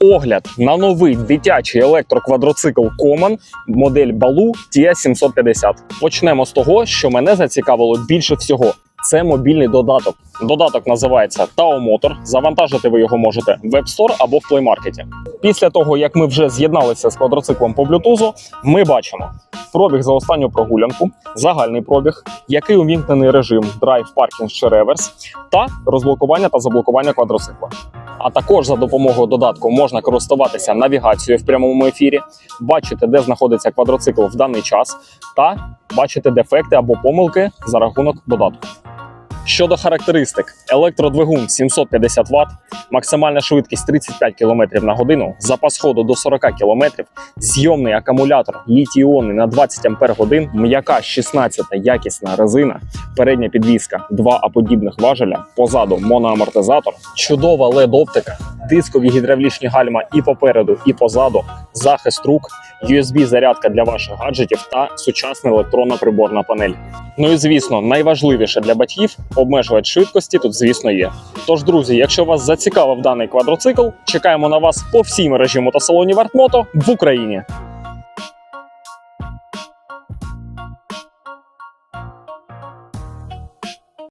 Огляд на новий дитячий електроквадроцикл Common модель Baloo TS 750. Почнемо з того, що мене зацікавило більше всього. Це мобільний додаток. Додаток називається Tao Motor. Завантажити ви його можете в App Store або в Play Market. Після того, як ми вже з'єдналися з квадроциклом по Bluetooth, ми бачимо пробіг за останню прогулянку, загальний пробіг, який увімкнений режим драйв, паркінг чи реверс, та розблокування та заблокування квадроцикла. А також за допомогою додатку можна користуватися навігацією в прямому ефірі, бачити, де знаходиться квадроцикл в даний час, та бачити дефекти або помилки за рахунок додатку. Щодо характеристик, електродвигун 750 Вт, максимальна швидкість 35 км на годину, запас ходу до 40 км, зйомний акумулятор літій-іонний на 20 Ах, м'яка 16 якісна резина, передня підвіска, два аподібних важеля, позаду моноамортизатор, чудова LED-оптика, дискові гідравлічні гальма і попереду, і позаду, захист рук, USB-зарядка для ваших гаджетів та сучасна електронна приборна панель. Ну і звісно, найважливіше для батьків обмежувач швидкості тут, звісно, є. Тож, друзі, якщо вас зацікавив даний квадроцикл, чекаємо на вас по всій мережі мотосалонів Артмото в Україні.